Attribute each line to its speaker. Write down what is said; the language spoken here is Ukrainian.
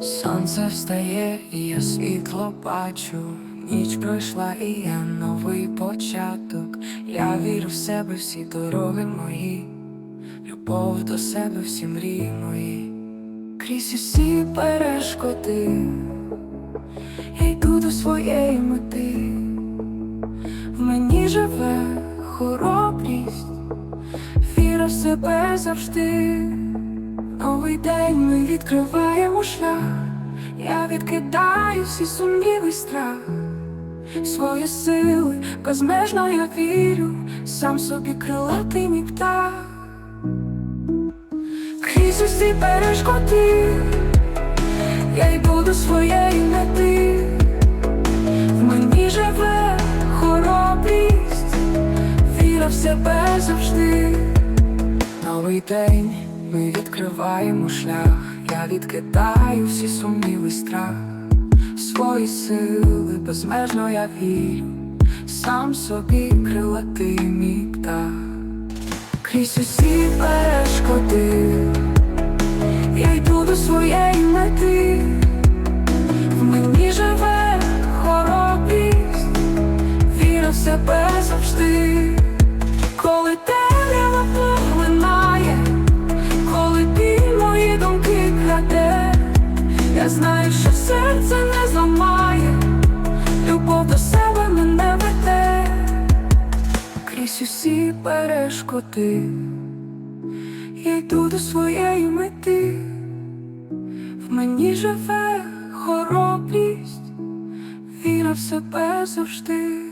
Speaker 1: Сонце встає, і я світло бачу. Ніч пройшла, і я новий початок. Я вірю в себе, всі дороги мої, любов до себе, всі мрії мої. Крізь усі перешкоди, я йду до своєї мети. В мені живе хоробрість, віра в себе завжди. Новий день ми відкриваємо шлях, я відкидаю всі сумніви й страх, свої сили безмежно я вірю, сам собі крилатий мій птах. Крізь усі перешкоди, я йду до своєї мети, в мені живе хоробрість, віра в себе завжди. Новий день, ми відкриваємо шлях, я відкидаю всі сумніви, страх, свої сили безмежно я вірю, сам собі крилатий мій птах, крізь усі перешкоди, я йду до своєї мети, в мені живе хоробрість, віра в себе завжди. Коли темрява крізь усі перешкоди, я йду до своєї мети, в мені живе хоробрість, віра в себе завжди.